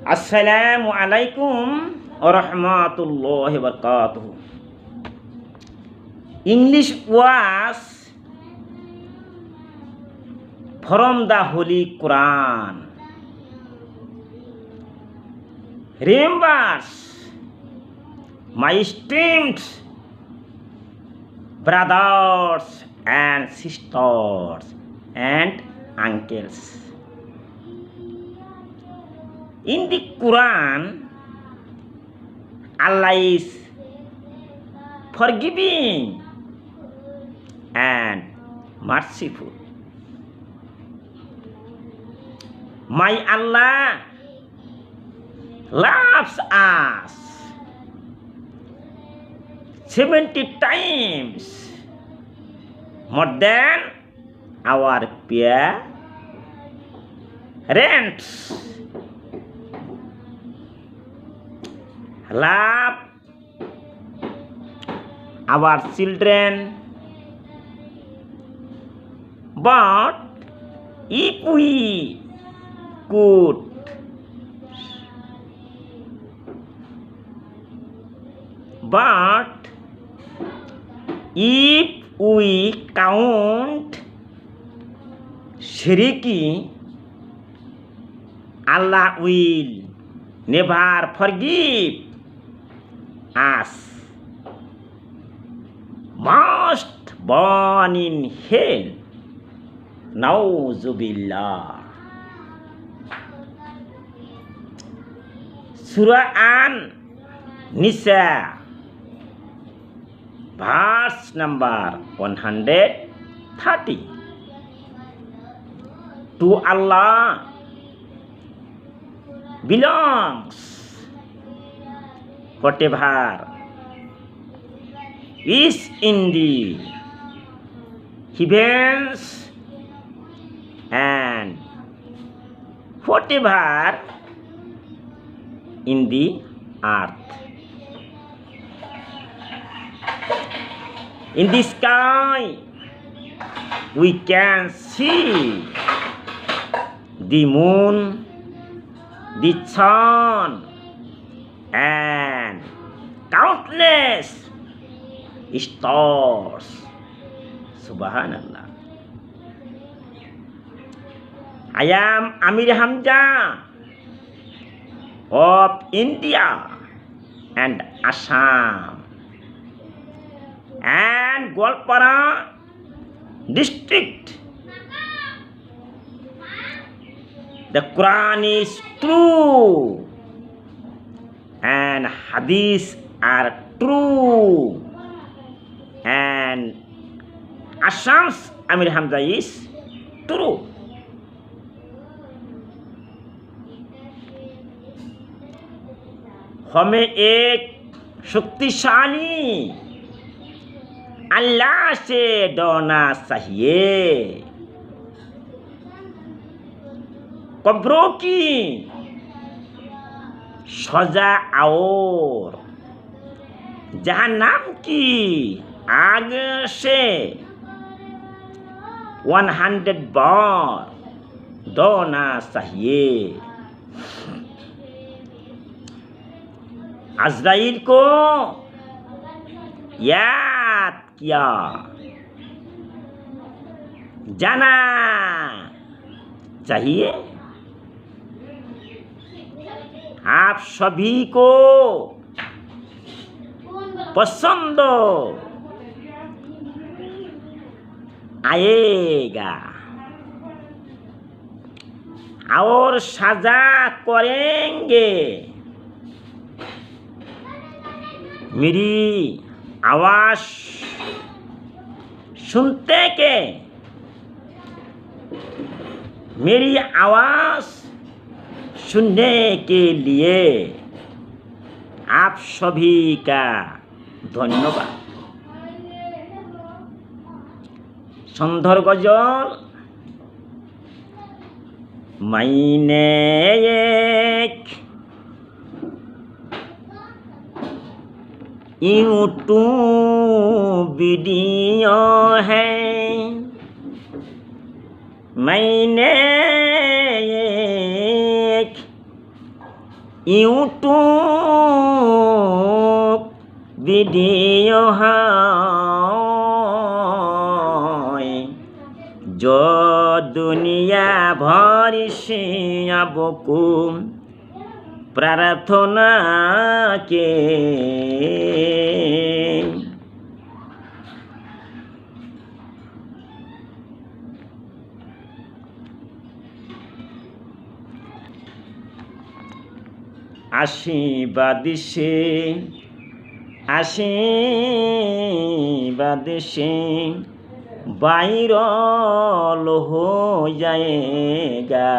আসসালাম আলাইকুম রহমাতুল্লাহ বরকাত English was from the holy Quran remembers my esteemed brothers and sisters and uncles In the Quran, Allah is forgiving and merciful. My Allah loves us 70 times more than our parents. Love our children, but if we could but if we count shiriki allah will never forgive us must burn in hell nauzubillah Surah An Nisa verse number 130 To Allah belongs whatever is in the heavens and whatever in the earth. In the sky, we can see the moon, the sun, countless stars. Subhanallah. I am Amir Hamza of India and Assam and Golpara district. The Quran is true and Hadith are true and Assam's Amir Hamza is true. हमें एक शक्तिशाली अल्लाह से डरना चाहिए कब्रों की सजा और जहन्नम की आग से वन हंड्रेड बार डरना चाहिए। अजराइल को याद किया। जाना चाहिए। आप सभी को पसंद आएगा और सजा करेंगे मेरी आवाज सुनते के मेरी आवाज सुनने के लिए आप सभी का ধন্যবাদ সন্ধ্যার গজল মাইনে এক यूट्यूब वीडियो है मैंने एक ইউটিউব ভিডিও হয় দুনিয়া ভরি বকু প্রার্থনা কে? আশীর্বাদিসে আশীর্বাদিসে বাইরল হয়ে যায়গা